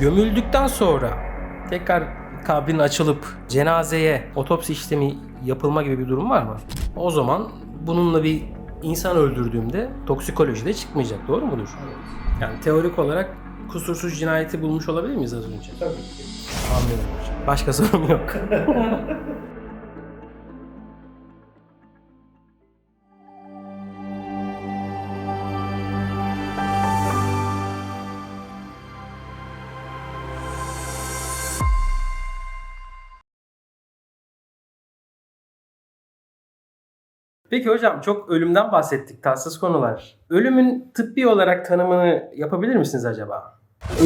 Gömüldükten sonra tekrar kabrin açılıp cenazeye otopsi işlemi yapılma gibi bir durum var mı? O zaman bununla bir insan öldürdüğümde toksikolojide çıkmayacak. Doğru mudur? Yani teorik olarak kusursuz cinayeti bulmuş olabilir miyiz az önce? Tabii ki. Anlıyorum hocam. Başka sorum yok. Peki hocam çok ölümden bahsettik tatsız konular. Ölümün tıbbi olarak tanımını yapabilir misiniz acaba?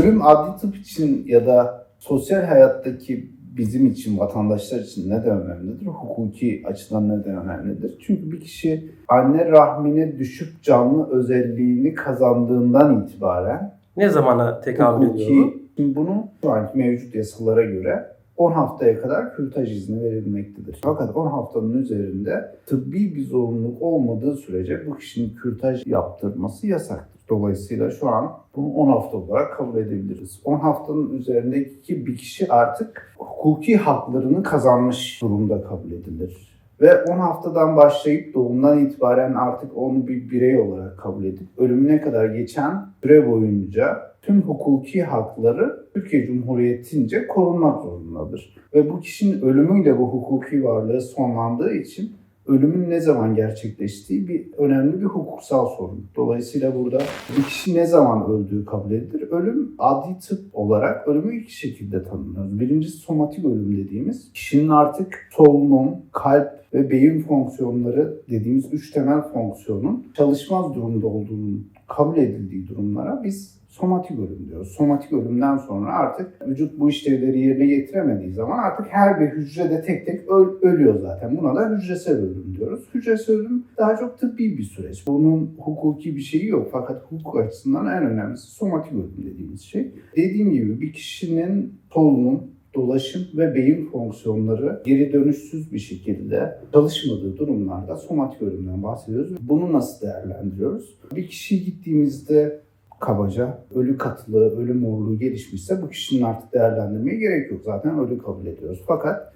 Ölüm adli tıp için ya da sosyal hayattaki bizim için, vatandaşlar için neden önemlidir? Hukuki açıdan neden önemlidir? Çünkü bir kişi anne rahmine düşüp canlı özelliğini kazandığından itibaren Ne zamana tekabül ediyor bunu şu anki mevcut yasalara göre 10 haftaya kadar kürtaj izni verilmektedir. Fakat 10 haftanın üzerinde tıbbi bir zorunluluk olmadığı sürece bu kişinin kürtaj yaptırması yasaktır. Dolayısıyla şu an bunu 10 hafta olarak kabul edebiliriz. 10 haftanın üzerindeki bir kişi artık hukuki haklarını kazanmış durumda kabul edilir. Ve 10 haftadan başlayıp doğumdan itibaren artık onu bir birey olarak kabul edip ölümüne kadar geçen süre boyunca tüm hukuki hakları Türkiye Cumhuriyeti'nce korunmak zorundadır. Ve bu kişinin ölümüyle bu hukuki varlığı sonlandığı için ölümün ne zaman gerçekleştiği bir önemli bir hukuksal sorun. Dolayısıyla burada bir kişi ne zaman öldüğü kabul edilir. Ölüm adli tıp olarak ölümü iki şekilde tanımlıyoruz. Birincisi somatik ölüm dediğimiz kişinin artık solunum, kalp ve beyin fonksiyonları dediğimiz üç temel fonksiyonun çalışmaz durumda olduğunun kabul edildiği durumlara biz somatik ölüm diyoruz. Somatik ölümden sonra artık vücut bu işlevleri yerine getiremediği zaman artık her bir hücrede tek tek öl- ölüyor zaten. Buna da hücresel ölüm diyoruz. Hücresel ölüm daha çok tıbbi bir süreç. Bunun hukuki bir şeyi yok fakat hukuk açısından en önemlisi somatik ölüm dediğimiz şey. Dediğim gibi bir kişinin solunum, dolaşım ve beyin fonksiyonları geri dönüşsüz bir şekilde çalışmadığı durumlarda somatik ölümden bahsediyoruz. Bunu nasıl değerlendiriyoruz? Bir kişi gittiğimizde kabaca ölü katılığı, ölü morluğu gelişmişse bu kişinin artık değerlendirmeye gerek yok. Zaten ölü kabul ediyoruz. Fakat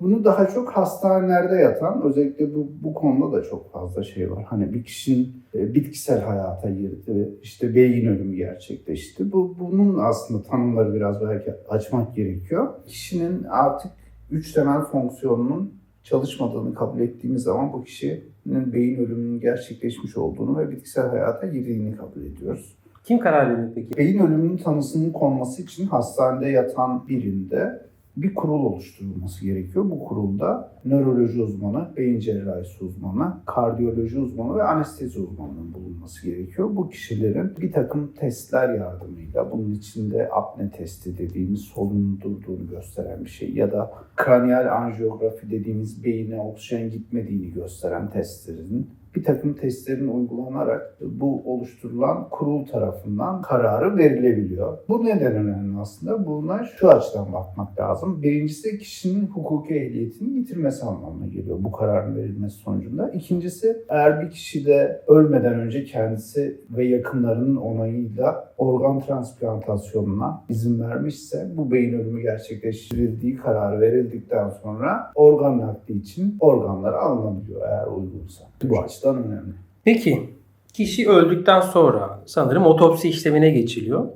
bunu daha çok hastanelerde yatan, özellikle bu, bu konuda da çok fazla şey var. Hani bir kişinin e, bitkisel hayata girdi, işte beyin ölümü gerçekleşti. Bu Bunun aslında tanımları biraz belki açmak gerekiyor. Kişinin artık üç temel fonksiyonunun çalışmadığını kabul ettiğimiz zaman bu kişinin beyin ölümünün gerçekleşmiş olduğunu ve bitkisel hayata girdiğini kabul ediyoruz. Kim karar verir peki? Beyin ölümünün tanısının konması için hastanede yatan birinde bir kurul oluşturulması gerekiyor. Bu kurulda nöroloji uzmanı, beyin cerrahisi uzmanı, kardiyoloji uzmanı ve anestezi uzmanının bulunması gerekiyor. Bu kişilerin bir takım testler yardımıyla, bunun içinde apne testi dediğimiz solunum durduğunu gösteren bir şey ya da kraniyal anjiyografi dediğimiz beyine oksijen gitmediğini gösteren testlerin bir takım testlerin uygulanarak bu oluşturulan kurul tarafından kararı verilebiliyor. Bu neden önemli aslında? Buna şu açıdan bakmak lazım. Birincisi kişinin hukuki ehliyetini yitirmesi anlamına geliyor bu kararın verilmesi sonucunda. İkincisi eğer bir kişi de ölmeden önce kendisi ve yakınlarının onayıyla organ transplantasyonuna izin vermişse bu beyin ölümü gerçekleştirildiği karar verildikten sonra organ nakli için organları alınabiliyor eğer uygunsa. Bu açıdan önemli. Peki kişi öldükten sonra sanırım otopsi işlemine geçiliyor.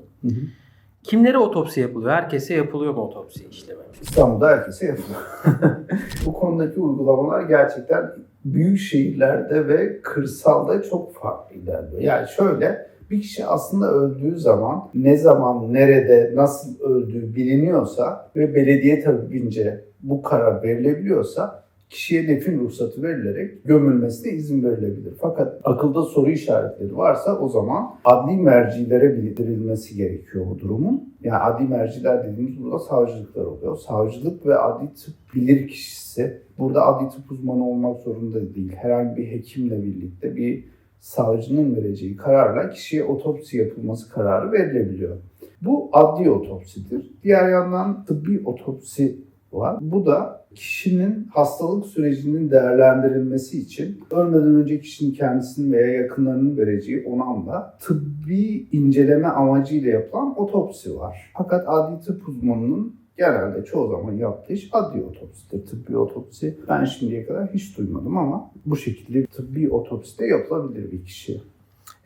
Kimlere otopsi yapılıyor? Herkese yapılıyor mu otopsi işlemi? İstanbul'da herkese yapılıyor. Bu konudaki uygulamalar gerçekten büyük şehirlerde ve kırsalda çok farklı ilerliyor. Yani şöyle bir kişi aslında öldüğü zaman ne zaman, nerede, nasıl öldüğü biliniyorsa ve belediye tabibince bu karar verilebiliyorsa kişiye nefin ruhsatı verilerek gömülmesine izin verilebilir. Fakat akılda soru işaretleri varsa o zaman adli mercilere bildirilmesi gerekiyor bu durumun. Yani adli merciler dediğimiz burada savcılıklar oluyor. Savcılık ve adli tıp bilir kişisi burada adli tıp uzmanı olmak zorunda değil. Herhangi bir hekimle birlikte bir savcının vereceği kararla kişiye otopsi yapılması kararı verilebiliyor. Bu adli otopsidir. Diğer yandan tıbbi otopsi var. Bu da kişinin hastalık sürecinin değerlendirilmesi için ölmeden önce kişinin kendisinin veya yakınlarının vereceği onamla tıbbi inceleme amacıyla yapılan otopsi var. Fakat adli tıp uzmanının genelde çoğu zaman yaptığı iş adli otopsidir. Tıbbi otopsi ben şimdiye kadar hiç duymadım ama bu şekilde tıbbi otopsi de yapılabilir bir kişiye.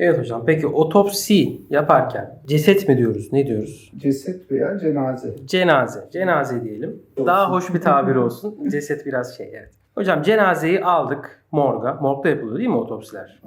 Evet hocam. Peki otopsi yaparken ceset mi diyoruz? Ne diyoruz? Ceset veya cenaze. Cenaze. Cenaze diyelim. Daha hoş bir tabir olsun. Ceset biraz şey evet. Hocam cenazeyi aldık morga. Morgda yapılıyor değil mi otopsiler?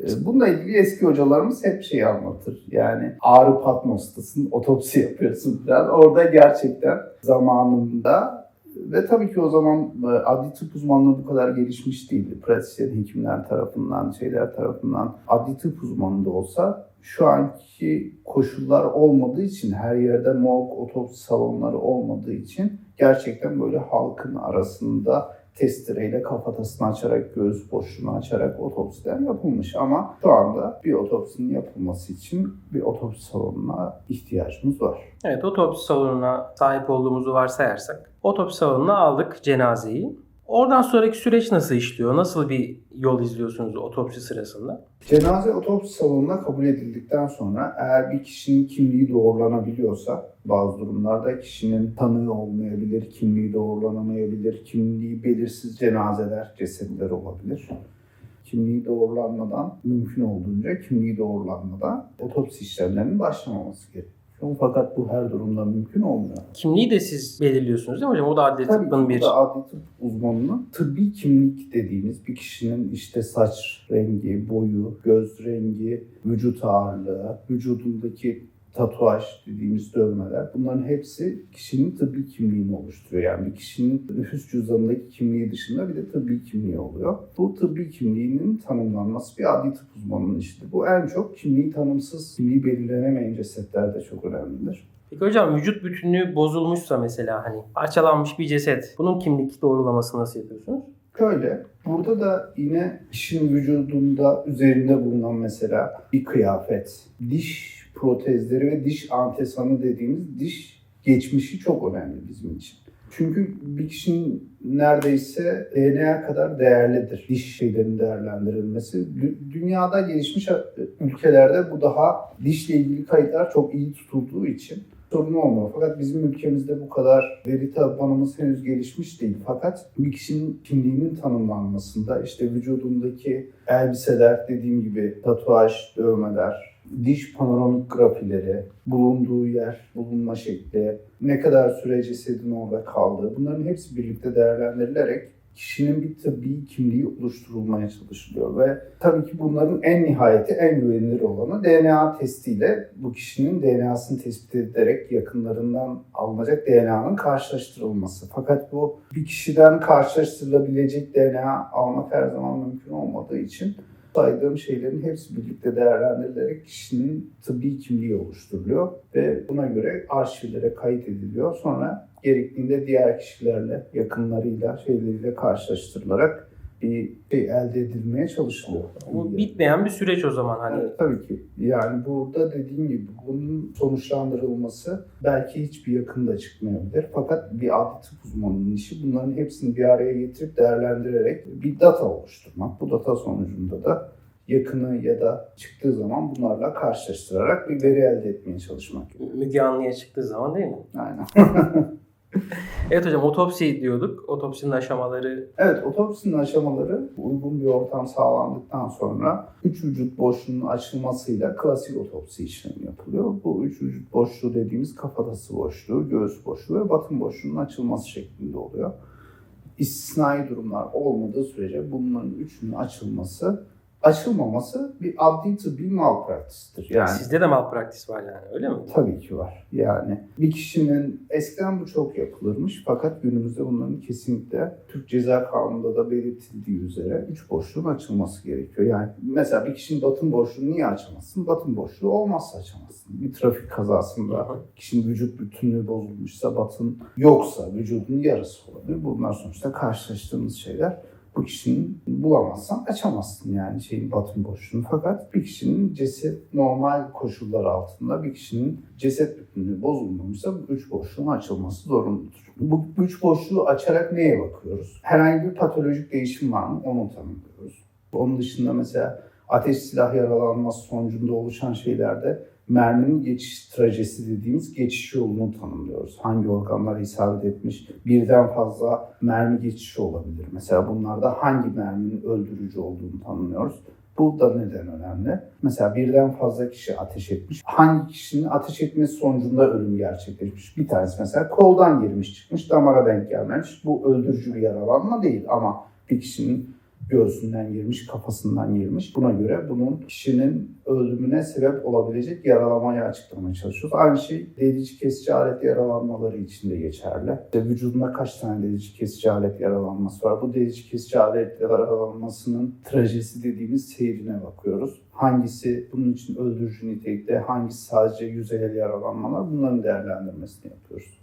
Evet. Ee, Bununla ilgili eski hocalarımız hep şey anlatır. Yani Ağrı Patmos'tasın, otopsi yapıyorsun falan. Orada gerçekten zamanında ve tabii ki o zaman e, adli tıp uzmanlığı bu kadar gelişmiş değildi. Pratisyen hekimler tarafından, şeyler tarafından adli tıp uzmanı da olsa şu anki koşullar olmadığı için her yerde morg otopsi salonları olmadığı için gerçekten böyle halkın arasında testereyle kafatasını açarak, göğüs boşluğunu açarak otopsiler yapılmış. Ama şu anda bir otopsinin yapılması için bir otopsi salonuna ihtiyacımız var. Evet otopsi salonuna sahip olduğumuzu varsayarsak otopsi salonuna aldık cenazeyi. Oradan sonraki süreç nasıl işliyor? Nasıl bir yol izliyorsunuz otopsi sırasında? Cenaze otopsi salonuna kabul edildikten sonra eğer bir kişinin kimliği doğrulanabiliyorsa bazı durumlarda kişinin tanığı olmayabilir, kimliği doğrulanamayabilir, kimliği belirsiz cenazeler, cesetler olabilir. Kimliği doğrulanmadan, mümkün olduğunca kimliği doğrulanmadan otopsi işlemlerinin başlamaması gerekiyor. Fakat bu her durumda mümkün olmuyor. Kimliği de siz belirliyorsunuz değil mi hocam? O da adli Tabii tıbbın bir... da adli tıp uzmanının tıbbi kimlik dediğimiz bir kişinin işte saç rengi, boyu, göz rengi, vücut ağırlığı, vücudundaki tatuaj dediğimiz dövmeler bunların hepsi kişinin tıbbi kimliğini oluşturuyor. Yani bir kişinin nüfus cüzdanındaki kimliği dışında bir de tıbbi kimliği oluyor. Bu tıbbi kimliğinin tanımlanması bir adli tıp uzmanının işidir. Bu en çok kimliği tanımsız, kimliği belirlenemeyen cesetlerde çok önemlidir. Peki hocam vücut bütünlüğü bozulmuşsa mesela hani parçalanmış bir ceset bunun kimlik doğrulamasını nasıl yapıyorsunuz? Şöyle, burada da yine kişinin vücudunda üzerinde bulunan mesela bir kıyafet, diş protezleri ve diş antesanı dediğimiz diş geçmişi çok önemli bizim için. Çünkü bir kişinin neredeyse DNA kadar değerlidir diş şeylerin değerlendirilmesi. Dü- Dünyada gelişmiş ülkelerde bu daha dişle ilgili kayıtlar çok iyi tutulduğu için sorun olmuyor. Fakat bizim ülkemizde bu kadar veri tabanımız henüz gelişmiş değil. Fakat bir kişinin kimliğinin tanımlanmasında işte vücudundaki elbiseler dediğim gibi tatuaj, dövmeler, diş panoramik grafileri, bulunduğu yer, bulunma şekli, ne kadar süre cesedin orada kaldığı bunların hepsi birlikte değerlendirilerek kişinin bir tıbbi kimliği oluşturulmaya çalışılıyor ve tabii ki bunların en nihayeti en güvenilir olanı DNA testiyle bu kişinin DNA'sını tespit edilerek yakınlarından alınacak DNA'nın karşılaştırılması. Fakat bu bir kişiden karşılaştırılabilecek DNA almak her zaman mümkün olmadığı için saydığım şeylerin hepsi birlikte değerlendirilerek kişinin tıbbi kimliği oluşturuluyor ve buna göre arşivlere kayıt ediliyor. Sonra gerektiğinde diğer kişilerle, yakınlarıyla, şeyleriyle karşılaştırılarak bir şey elde edilmeye çalışılıyor. Bu bitmeyen bir süreç o zaman hani. Evet, tabii ki. Yani burada dediğim gibi bunun sonuçlandırılması belki hiçbir yakında çıkmayabilir. Fakat bir adli tıp uzmanının işi bunların hepsini bir araya getirip değerlendirerek bir data oluşturmak. Bu data sonucunda da yakını ya da çıktığı zaman bunlarla karşılaştırarak bir veri elde etmeye çalışmak. Müge Anlı'ya çıktığı zaman değil mi? Aynen. Evet hocam otopsi diyorduk. Otopsinin aşamaları Evet, otopsinin aşamaları uygun bir ortam sağlandıktan sonra üç vücut boşluğunun açılmasıyla klasik otopsi işlemi yapılıyor. Bu üç vücut boşluğu dediğimiz kafatası boşluğu, göğüs boşluğu ve batın boşluğunun açılması şeklinde oluyor. İstisnai durumlar olmadığı sürece bunların üçünün açılması, açılmaması bir adli tıbbi malpraktistir. Yani sizde de malpraktis var yani öyle mi? Tabii ki var. Yani bir kişinin eskiden bu çok yapılırmış fakat günümüzde bunların kesinlikle Türk Ceza Kanunu'nda da belirtildiği üzere üç boşluğun açılması gerekiyor. Yani mesela bir kişinin batın boşluğunu niye açamazsın? Batın boşluğu olmazsa açamazsın. Bir trafik kazasında kişinin vücut bütünlüğü bozulmuşsa, batın yoksa vücudun yarısı olabilir. Bunlar sonuçta karşılaştığımız şeyler. Bu kişinin bulamazsan açamazsın yani şeyin batın boşluğunu. Fakat bir kişinin ceset normal koşullar altında bir kişinin ceset bütünlüğü bozulmamışsa bu güç boşluğun açılması zorunludur. Bu güç boşluğu açarak neye bakıyoruz? Herhangi bir patolojik değişim var mı? Onu tanımlıyoruz. Onun dışında mesela ateş silah yaralanması sonucunda oluşan şeylerde merminin geçiş trajesi dediğimiz geçiş yolunu tanımlıyoruz. Hangi organlara isabet etmiş, birden fazla mermi geçişi olabilir. Mesela bunlarda hangi merminin öldürücü olduğunu tanımlıyoruz. Bu da neden önemli? Mesela birden fazla kişi ateş etmiş. Hangi kişinin ateş etmesi sonucunda ölüm gerçekleşmiş? Bir tanesi mesela koldan girmiş çıkmış, damara denk gelmemiş. Bu öldürücü bir yaralanma değil ama bir kişinin göğsünden girmiş, kafasından girmiş. Buna göre bunun kişinin ölümüne sebep olabilecek yaralamayı açıklamaya çalışıyoruz. Aynı şey delici kesici alet yaralanmaları için de geçerli. İşte vücudunda kaç tane delici kesici alet yaralanması var? Bu delici kesici alet yaralanmasının trajesi dediğimiz seyrine bakıyoruz. Hangisi bunun için öldürücü nitelikte, hangisi sadece yüzeyel yaralanmalar bunların değerlendirmesini yapıyoruz.